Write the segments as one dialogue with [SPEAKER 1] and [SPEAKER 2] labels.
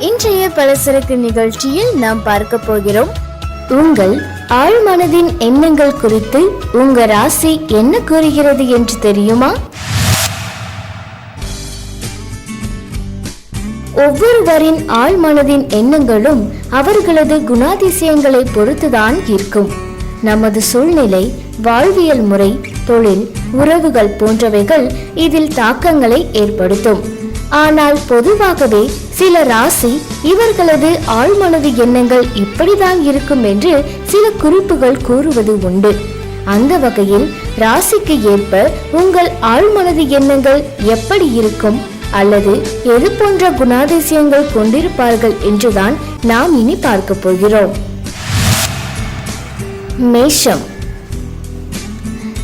[SPEAKER 1] இன்றைய பலசரக்கு நிகழ்ச்சியில் நாம் பார்க்க போகிறோம். உங்கள் ஆழ்மனதின் எண்ணங்கள் குறித்து உங்க ராசி என்ன கூறுகிறது என்று தெரியுமா? ஒவ்வொருவரின் ஆழ்மனதின் எண்ணங்களும் அவர்களது குணாதிசயங்களை பொறுத்துதான் இருக்கும். நமது சூழ்நிலை வாழ்வியல் முறை தொழில் உறவுகள் போன்றவைகள் இதில் தாக்கங்களை ஏற்படுத்தும். ஆனால் பொதுவாகவே சில ராசி இவர்களது ஆழ்மனது எண்ணங்கள் இப்படிதான் இருக்கும் என்று சில குறிப்புகள் கூறுவது உண்டு. அந்த வகையில் ராசிக்கு ஏற்ப உங்கள் ஆழ்மனது எண்ணங்கள் எப்படி இருக்கும்? அல்லது எது போன்ற குணாதிசயங்கள் கொண்டிருப்பார்கள் என்றுதான் நாம் இனி பார்க்க போகிறோம். மேஷம்.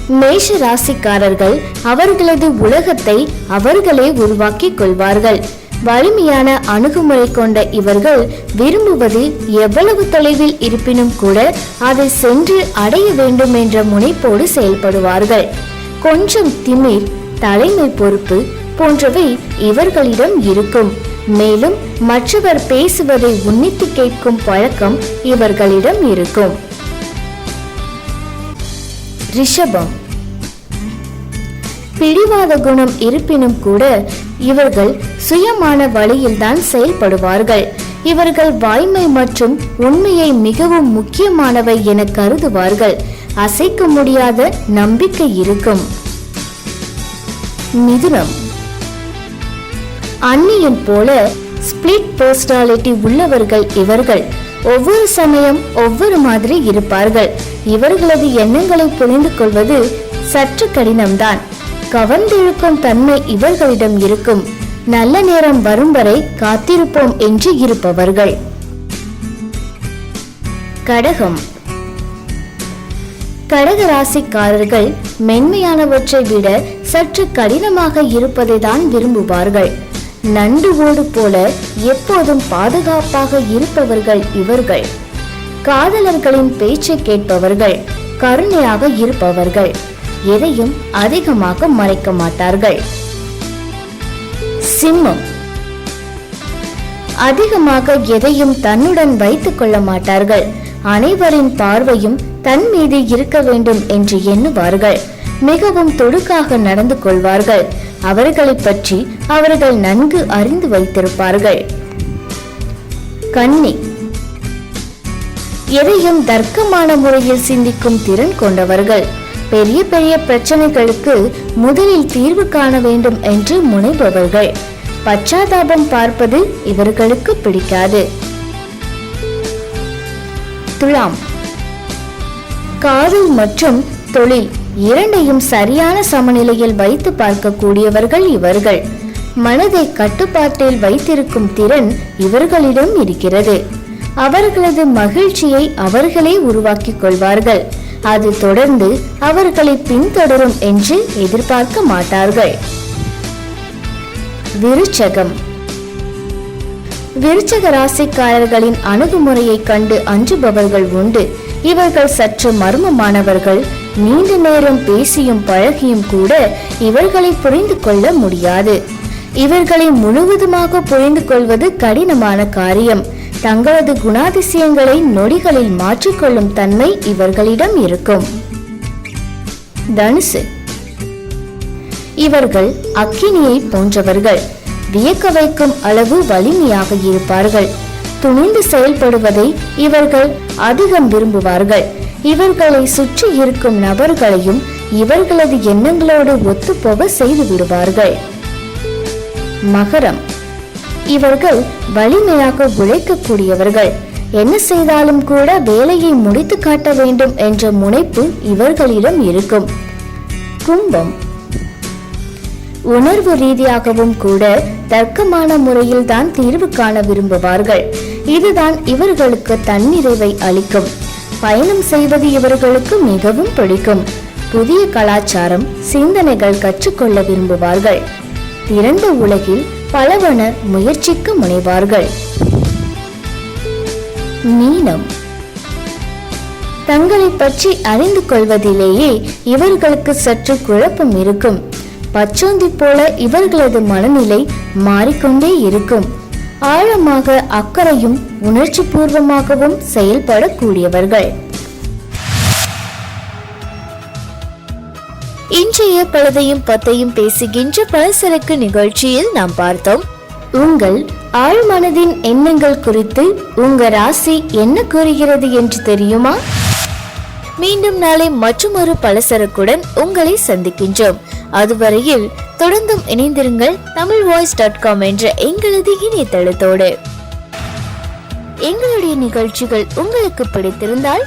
[SPEAKER 1] மேஷ ராசிக்காரர்கள் அவர்களது உலகத்தை அவர்களே உருவாக்கிக் கொள்வார்கள். வலிமையான அணுகுமுறை கொண்ட இவர்கள் விரும்புவது எவ்வளவு தொலைவில் இருப்பினும் கூட அதை சென்று அடைய வேண்டும் என்ற முனைப்போடு செயல்படுவார்கள். கொஞ்சம் திமிர் தலைமை பொறுப்பு போன்றவை இவர்களிடம் இருக்கும். மேலும் மற்றவர் பேசுவதை உன்னித்து கேட்கும் பழக்கம் இவர்களிடம் இருக்கும். ரிஷபம். பிடிவாத குணம் இருப்பினும் கூட இவர்கள் சுயமான வழியில்தான் செயல்படுவார்கள். இவர்கள் வாய்மை மற்றும் உண்மையை மிகவும் முக்கியமானவை என கருதுவார்கள். அசைக்க முடியாத நம்பிக்கை இருக்கும். மிதுனம். அன்னியின் போல ஸ்பிளிட் பர்சனாலிட்டி உள்ளவர்கள் இவர்கள். ஒவ்வொரு சமயம் ஒவ்வொரு மாதிரி இருப்பார்கள். இவர்களது எண்ணங்களை புரிந்து கொள்வது சற்று கடினம்தான். கவர்ந்திழுக்கும் தன்மை இவர்களிடம் இருக்கும். நல்ல நேரம் வரும் வரை காத்திருப்போம் என்று இருப்பவர்கள். கடகம். கடக ராசிக்காரர்கள் மென்மையானவற்றை விட சற்று கடினமாக இருப்பதை தான் விரும்புவார்கள். நண்டு ஓடு போல எப்போதும் பாதுகாப்பாக இருப்பவர்கள் இவர்கள். காதலர்களின் பேச்சை கேட்பவர்கள் கருணையாக இருப்பவர்கள். எதையும் அதிகமாக மறைக்க மாட்டார்கள். சிம்மம். அதிகமாக எதையும் தன்னுடன் வைத்துக் கொள்ள மாட்டார்கள். அனைவரின் பார்வையும் தன் மீது இருக்க வேண்டும் என்று எண்ணுவார்கள். மிகவும் தொடுக்காக நடந்து கொள்வார்கள். அவர்களை பற்றி அவர்கள் நன்கு அறிந்து வைத்திருப்பார்கள். கன்னி. எதையும் தர்க்கமான முறையில் சிந்திக்கும் திறன் கொண்டவர்கள். பெரிய பெரிய பிரச்சனைகளுக்கு முதலில் தீர்வு காண வேண்டும் என்று முனைபவர்கள். பச்சாதாபம் பார்ப்பது இவர்களுக்கு பிடிக்காது. துலாம். காதல் மற்றும் தொழில் இரண்டையும் சரியான சமநிலையில் வைத்து பார்க்கக்கூடியவர்கள் இவர்கள். மனதை கட்டுப்பாட்டில் வைத்திருக்கும் திறன் இவர்களிடம் இருக்கிறது. அவர்களது மகிழ்ச்சியை அவர்களே உருவாக்கிக் கொள்வார்கள். அது தொடர்ந்து அவர்களை பின்தொடரும் என்று எதிர்பார்க்க மாட்டார்கள். விருச்சகம். விருச்சக ராசிக்காரர்களின் அணுகுமுறையை கண்டு அஞ்சுபவர்கள் உண்டு. இவர்கள் சற்று மர்மமானவர்கள். நீண்ட நேரம் பேசியும் பழகியும் கூட இவர்களை புரிந்து கொள்ள முடியாது. இவர்களை முழுவதுமாக புரிந்து கொள்வது கடினமான காரியம். தங்களது குணாதிசயங்களை நொடிகளில் மாற்றிக்கொள்ளும் தன்மை இவர்களிடம் இருக்கும். தனுசு. இவர்கள் அக்கினியை போன்றவர்கள். வியக்க வைக்கும் அளவு வலிமையாக இருப்பார்கள். துணிந்து செயல்படுவதை இவர்கள் அதிகம் விரும்புவார்கள். இவர்களை சுற்றி இருக்கும் நபர்களையும் இவர்களது எண்ணங்களோடு ஒத்துப்போக செய்து விடுவார்கள். மகரம். இவர்கள் வலிமையாக உழைக்கக்கூடியவர்கள். என்ன செய்தாலும் கூட வேலையை முடித்து காட்ட வேண்டும் என்ற முனைப்பு இவர்களிடம் இருக்கும். கும்பம். உணர்வு ரீதியாகவும் கூட தர்க்கமான முறையில் தான் தீர்வு காண விரும்புவார்கள். இதுதான் இவர்களுக்கு தன்னிறைவை அளிக்கும். பயணம் செய்வது இவர்களுக்கு மிகவும் பிடிக்கும். புதிய கலாச்சாரம் சிந்தனைகள் கற்றுக்கொள்ள விரும்புவார்கள். திறந்த உலகில் பலவன முயற்சிக்க முனைவார்கள். மீனம். தங்களை பற்றி அறிந்து கொள்வதிலேயே இவர்களுக்கு சற்று குழப்பம் இருக்கும். பச்சோந்தி போல இவர்களது மனநிலை மாறிக்கொண்டே இருக்கும். ஆழமாக அக்கறையும் உணர்ச்சி பூர்வமாகவும் செயல்படக்கூடியவர்கள். பச்சைய பழுதையும் பத்தையும் பேசுகின்ற பழசரக்கு நிகழ்ச்சியில் நாம் பார்த்தோம். உங்கள் ஆழ்மனதின் எண்ணங்கள் குறித்து உங்க ராசி என்ன கூறுகிறது என்று தெரியுமா? மீண்டும் நாளை மற்றொரு பலசரக்குடன் உங்களை சந்திக்கின்றோம். அதுவரையில் தொடர்ந்தும் இணைந்திருங்கள் தமிழ் வாய்ஸ் டாட் காம் என்ற எங்களது இணையதளத்தோடு. எங்களுடைய நிகழ்ச்சிகள் உங்களுக்கு பிடித்திருந்தால்